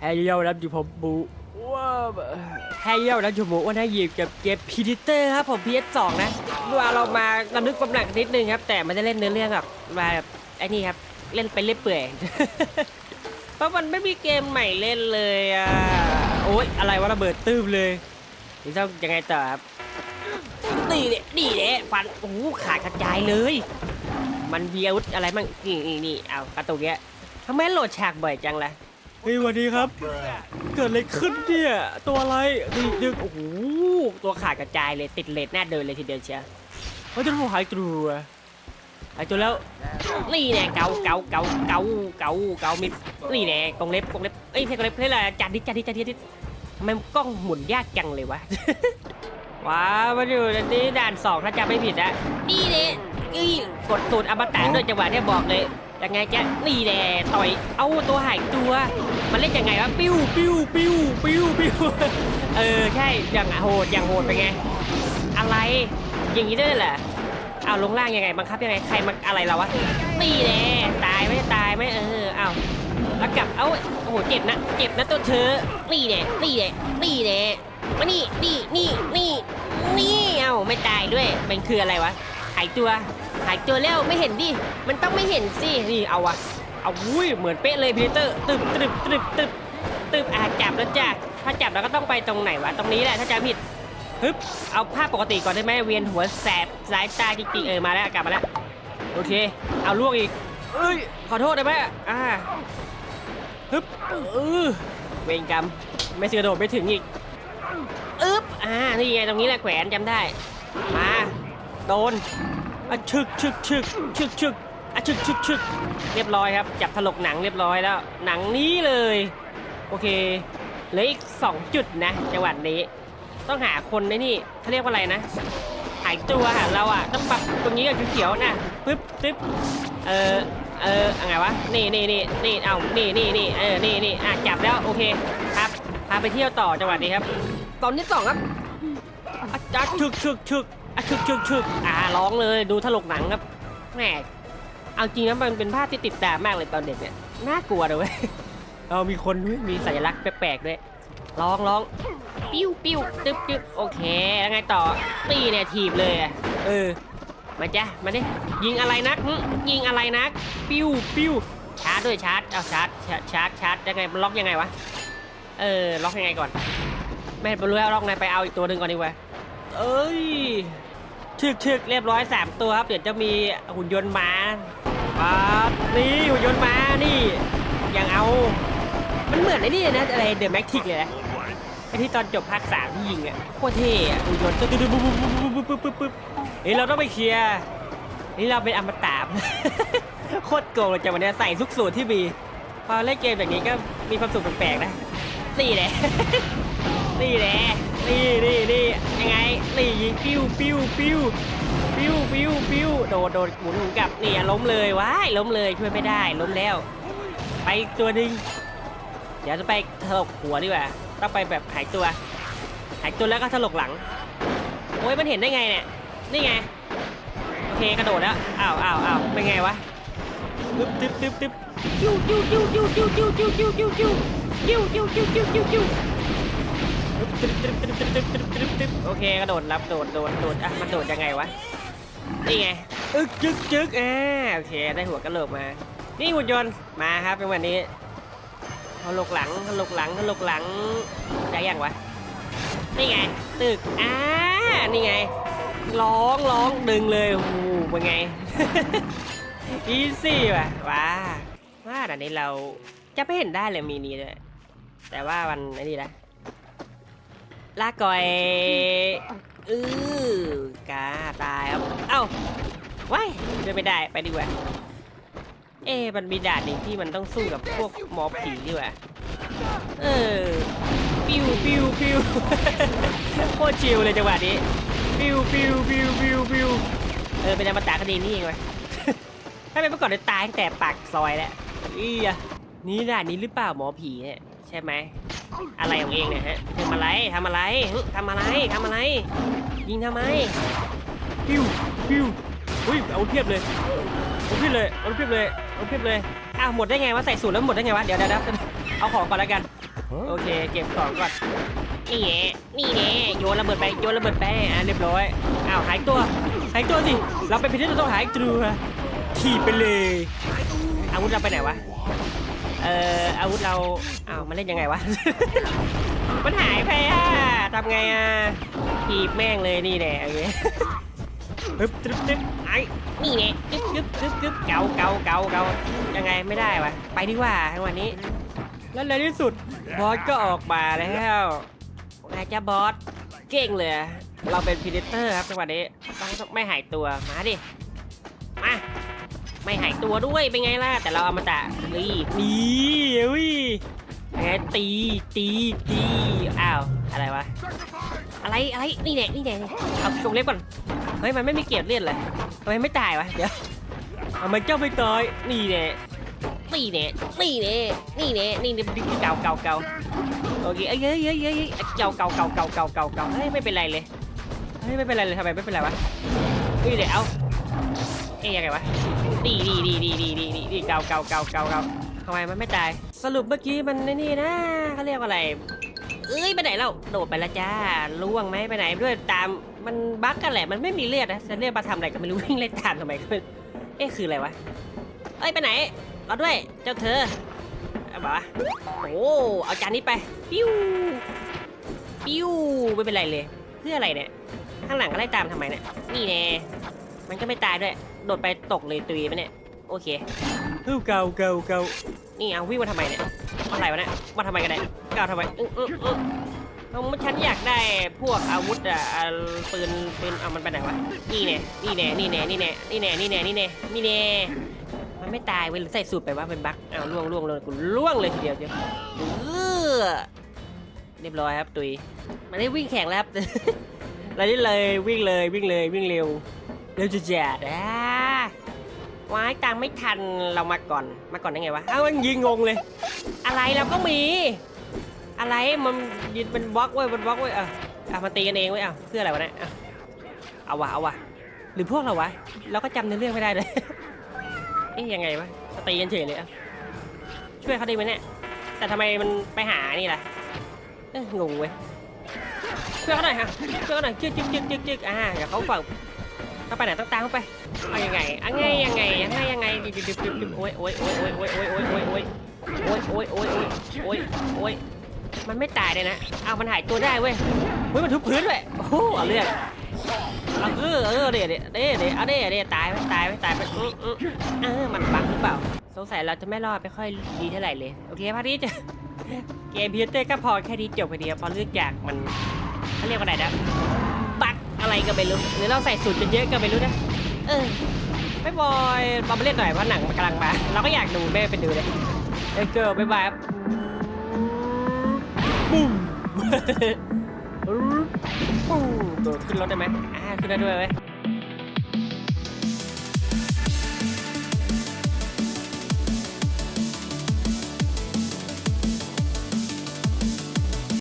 แฮร์รี่เอารับอยู่ผมบูว้าวแฮร์รี่เอารับอยู่ผมว่าน่าหยิบกับเกมพีดิเตอร์ครับผม PS2 นะว่าเรามาลำลึกความหลังนิดนึงครับ แต่ม่ได้เล่นเนื้อเรื่องหรอกมาแบบไอ้นี่ครับ เล่นไปเรื่อยเปื่อยเพราะมันไม่มีเกมใหม่เล่นเลยอะโอ๊ยอะไรวะระเบิดตื้มเลยนี่ต้องยังไงต่อครับนี่เนี่ยนี่เนี่ยฟันโอ้โหขาดกระจายเลย มันมีอาวุธอะไรมั่งนี่นี่นี่เอากระตุกเนี้ยทำไมโหลดฉากบ่อยจังล่ะ เฮ้ยวันนี้ครับ เกิดอะไรขึ้นเนี่ย ตัวอะไรนี่ดึงโอ้โหตัวขาดกระจายเลยติดเลดหน้าเดินเลยทีเดียวเชียวเฮ้ยจะหายตัวหายตัวแล้วนี่แน่เกาเกาเกาเกาเกาเกามีนี่แน่กรงเล็บกรงเล็บเอ้ยเพกรงเล็บเพอะไรจัดดิจัดดิจัดดิจัดดิทำไมกล้องหมุนยากจังเลยวะว้าวมาอยู่ในนี้ด่านสองถ้าจำไม่ผิดนะนี่เน่อีกดตูดอมตะด้วยจังหวะเนี้ยบอกเลย ยังไงจ๊ะนี่แน่ต่อยเอาตัวหายตัวมันเล่นยังไงวะปิ้วปิ้วปิ้วปิ้วปิ้วเออใช่อย่างโหดอย่างโหดเป็นไง อะไรอย่างนี้ได้เลยเหรอเอาลงล่างยังไงบังคับยังไงใครมาอะไรเราวะนี่แน่ตายไหมตายไหมเออเอาแล้วกลับเอาโอ้โหเจ็บนะเจ็บนะตัวเธอนี่แน่นี่แน่นี่แน่มานี่นี่นี่นี่นี่เอาไม่ตายด้วยมันคืออะไรวะหายตัว หายตัวแล้วไม่เห็นดิ มันต้องไม่เห็นสิ นี่เอาวะเอาวุ้ยเหมือนเป๊ะเลยพีเตอร์ตึบตึบตึบตึบตึบอะจับแล้วจ้ะถ้าจับแล้วก็ต้องไปตรงไหนวะ ตรงนี้แหละถ้าจำผิดฮึบเอาภาพปกติก่อนได้ไหมเวียนหัวแสบสายตาจริงๆเออมาแล้วกลับมาแล้วโอเค เอาลวกอีกเอ้ยขอโทษได้ไหมอ่าฮึบเออเวรกรรมไม่เสือโดดไม่ถึงอีกอึ๊บอ่านี่ไงตรงนี้แหละแขวนจำได้มา โดนอะชึกชึกชึกชึกชึกอะชึกชึกชึกเรียบร้อยครับ จับถลกหนังเรียบร้อยแล้ว หนังนี้เลย โอเคเหลืออีกสองจุดนะจังหวัดนี้ ต้องหาคนในนี่เขาเรียกว่าอะไรนะหายตัวหาเราอะต้องปรับตรงนี้กับเขียวๆนะปึ๊บปึ๊บเออเอออะไรวะนี่นี่นี่นี่เอานี่นี่นี่เออนี่นี่อะจับแล้วโอเคครับพาไปเที่ยวต่อจังหวัดนี้ครับตอนที่สองครับอาจารย์ชึกชึกชึกะชึกชึกชึกอ่าร้องเลยดูถลกหนังครับแหมเอาจริงนะมันเป็นภาพที่ติดตามากเลยตอนเด็กเนี่ยน่ากลัวเลยเว้ยเอามีคนด้วยมีสัญลักษณ์แปลกๆด้วยร้องร้องปิ้วปิ้วตึ๊บตึ๊บโอเคแล้วไงต่อตีเนี่ยถีบเลยอะเออมาจ้ะมาดิยิงอะไรนักหึยิงอะไรนัก ปิ้วปิ้วชาร์จด้วยชาร์จเอาชาร์จชาร์จชาร์จชาร์จยังไงมันล็อกยังไงวะเออล็อกยังไงก่อนไม่ไปรู้แล้วล็อกไงไปเอาอีกตัวหนึ่งก่อนดีกว่าเอ้ย ชึกชึกเรียบร้อยสามตัวครับ เดี๋ยวจะมีหุ่นยนต์มาปั๊บนี่หุ่นยนต์มานี่ยังเอา มันเหมือนไอ้นี่นะอะไรเดอะแม็กทิกเลยนะไอที่ตอนจบภาคสามที่ยิงอะโคตรเท่อะอุยนต์ตึ๊ดตึ๊ดตึ๊ดปุ๊บปุ๊บปุ๊บปุ๊บปุ๊บปุ๊บนี่เราต้องไปเคลียร์นี่เราเป็นอมตะโคตรโกงเลยจังวันนี้ใส่ทุกสูตรที่มีพอเล่นเกมแบบนี้ก็มีความสุขแปลกๆนะนี่แหละนี่แหละ นี่นี่นี่ยังไงนี่ยิงปิ้วปิ้วปิ้วปิ้วปิ้วปิ้วโดดโดดหมุนหมุนกลับนี่อะล้มเลยว้ายล้มเลยช่วยไม่ได้ล้มแล้ว ไปตัวหนึ่งเดี๋ยวจะไปถลกหัวดีกว่าต้องไปแบบหายตัว หายตัวแล้วก็ถลกหลังโอ้ยมันเห็นได้ไงเนี่ยนี่ไงโอเคกระโดดแล้วอ้าวอ้าวอ้าวเป็นไงวะตึ๊บตึ๊บตึ๊บตึ๊บจิ้วจิ้วจิ้วจิ้วจิ้วจิ้วจิ้วจิ้วจิ้วจิ้วจิ้วจิ้วจิ้วจิ้ว โอเคกระโดดรับโดดโดดโดดอะมันโดดยังไงวะนี่ไงอึกจึกจึกอ่าโอเคได้หัวกระโหลกมา นี่หุ่นยนต์มาครับเป็นวันนี้ถลกหลังถลกหลังถลกหลังได้ยังวะนี่ไงตึกอ่านี่ไงร้องร้องดึงเลยโอ้โหเป็นไงอีซี่ว่ะว้าว่าแต่นี้เราจะไม่เห็นได้เลยมีนี้ด้วยแต่ว่าวันไอ้นี่นะ ลาก่อยอือกาตายครับ เอ้าว้ายเดินไม่ได้ไปดีกว่า เอ๊ะมันมีด่านหนึ่งที่มันต้องสู้กับพวกหมอผีดีกว่า เออ ปิวปิวปิวโคตรชิลเลยจังหวะนี้ ปิวปิวปิวปิวปิวเออเป็นอมตะคดีนี่เองวะถ้าเป็นเมื่อก่อนเนี่ยตายตั้งแต่ปากซอยแล้วอีอะนี่ด่านนี้หรือเปล่าหมอผีเนี่ยใช่ไหม อะไรของเองเนี่ยฮะทำอะไรทำอะไรหึทำอะไรทำอะไร ยิงทำไมปิวปิวอุ้ยเอาเพียบเลยเอาเพียบเลยเอาเพียบเลยเอาเพียบเลยอ้าวหมดได้ไงวะใส่สูตรแล้วหมดได้ไงวะเดี๋ยวเดี๋ยวเดี๋ยวเอาของก่อนแล้วกัน โอเค เก็บของก่อนนี่แน่นี่แน่โยนระเบิดไปโยนระเบิดไปอะเรียบร้อยอ้าวหายตัวหายตัวสิเราเป็นพิธีต้องหายตัวถีบไปเลยอาวุธเราไปไหนวะ เอ่ออาวุธเราอ้าวมันเล่นยังไงวะ มันหายไปอะทำไงอะถีบแม่งเลยนี่แน่โอเคฮึบตึ๊บตึ๊บไอ้นี่แน่กึ๊บกึ๊บกึ๊บกึ๊บเกาเกาเกาเกายังไงไม่ได้วะไปดีกว่าทั้งวันนี้ แล้วในที่สุดบอสก็ออกมาแล้วไงจ้าบอสเก่งเลยเราเป็นพีเดเตอร์ครับจังหวะนี้ต้องต้องไม่หายตัวมาดิมา ไม่หายตัวด้วยเป็นไงล่ะ แต่เราเอามาตะนี่นี่อุ้ยไงตีตีตีอ้าวอะไรวะอะไรอะไรนี่แน่นี่แน่เอาชงเล็บก่อนเฮ้ยมันไม่มีเกียรติเลือดเลยทำไมไม่ตายวะเดี๋ยวเอามันเจ้าไปตายนี่แน่นี่เน่นี่เน่นี่เน่นี่เน่เก่าเก่าเก่าโอเคเอ้ยเอ้ยเอ้ยเอ้ยเก่าเก่าเก่าเก่าเก่าเก่าเก่าเฮ้ยไม่เป็นไรเลยเฮ้ยไม่เป็นไรเลยทำไมไม่เป็นไรวะนี่เดียวเอา เอ้ยยังไงวะดีดีดีดีดีดีดีดีเกาเกาเกาเกาเกาทำไมมันไม่ตาย สรุปเมื่อกี้มันในนี่นะเขาเรียกว่าอะไร เอ้ยไปไหนเราโดดไปแล้วจ้าล่วงไหมไปไหนด้วยตามมันบั๊กกันแหละมันไม่มีเลือดนะจะเรียกมาทำอะไรก็ไม่รู้วิ่งเล่นตามทำไมก็เอ๊ะคืออะไรวะเอ้ยไปไหนเราด้วยเจ้าเธอเอาบอกว่าโอ้เอาจานนี้ไปปิ้วปิ้วไม่เป็นไรเลย เพื่ออะไรเนี่ยข้างหลังก็ไล่ตามทำไมเนี่ยนี่แน่มันก็ไม่ตายด้วย โดดไปตกเลยตุยไปเนี่ย โอเคฮู้เกาเกาเกานี่เอาวิ่งมาทำไมเนี่ยอะไรวะเนี่ยมาทำไมกันเนี่ยเกาทำไมอื้ออื้ออื้อเอาฉันอยากได้พวกอาวุธอะอะปืนปืนเอามันไปไหนวะนี่แน่นี่แน่นี่แน่นี่แน่นี่แน่นี่แน่นี่แน่นี่แน่มันไม่ตายเว้ยหรือใส่สูตรไปว่าเป็นบั๊กอ้าวล่วงล่วงเลยกูล่วงเลยทีเดียวเดียวเออเรียบร้อยครับตุยมันได้วิ่งแข่งแล้วครับ เราได้เลยวิ่งเลยวิ่งเลยวิ่งเร็วเร็วจะแจ๋ดอะ ว้ายตังไม่ทันเรามาก่อนมาก่อนได้ไงวะเอ้ามันยิงงงเลย อะไรเราก็มี อะไรมันยืนเป็นบล็อกเว้ยเป็นบล็อกเว้ยเอะอะมาตีกันเองเว้ยอะเพื่ออะไรวะเนี่ยอะเอาวะเอาวะหรือพวกเราวะเราก็จำเนื้อเรื่องไม่ได้เลยเอ๊ยยังไงวะตีกันเฉยเลยอะช่วยเขาได้ไหมเนี่ยแต่ทำไมมันไปหานี่ล่ะเอ้งงเว้ยช่วยเขาหน่อยฮะช่วยเขาหน่อยจึ๊กจึ๊กจึ๊กจึ๊กจึ๊กอ่าเดี๋ยวเขาฝั่งเขาไปไหนต้องตามเขาไป เอายังไงอะไงยังไงยังไงยังไงดิบดิบดิบดิบโอ้ยโอ้ยโอ้ยโอ้ยโอ้ยโอ้ยโอ้ยโอ้ยโอ้ยโอ้ยโอ้ยโอ้ยโอ้ยโอ้ยโอ้ยมันไม่ตายเลยนะเอามันหายตัวได้เว้ยเฮ้ยมันทุบพื้นด้วยโอ้โหเอาเรื่องเอาเออเออเดี๋ยวเดี๋ยวเดี๋ยวเดี๋ยวเอาเดี๋ยวเดี๋ยวตายไปตายไปตายไปอืออือเออมันบังหรือเปล่าสงสัยเราจะไม่รอดไม่ค่อยดีเท่าไหร่เลยโอเคพารีจะเกมพีเตอร์ก็พอแค่นี้จบไปเดียวพอเลือกจากมันเขาเรียกว่าอะไรนะบักอะไรก็ไม่รู้หรือเราใส่สูตรเป็นเยอะก็ไม่รู้นะ เออไม่บอยเรามาเล่นหน่อยเพราะหนังมันกำลังมา เราก็อยากดูแม่ไปดูเลยเออเกิร์บายบายครับปุ้มปุ้มโดดขึ้นรถได้ไหมอ่าขึ้นได้ด้วยไว้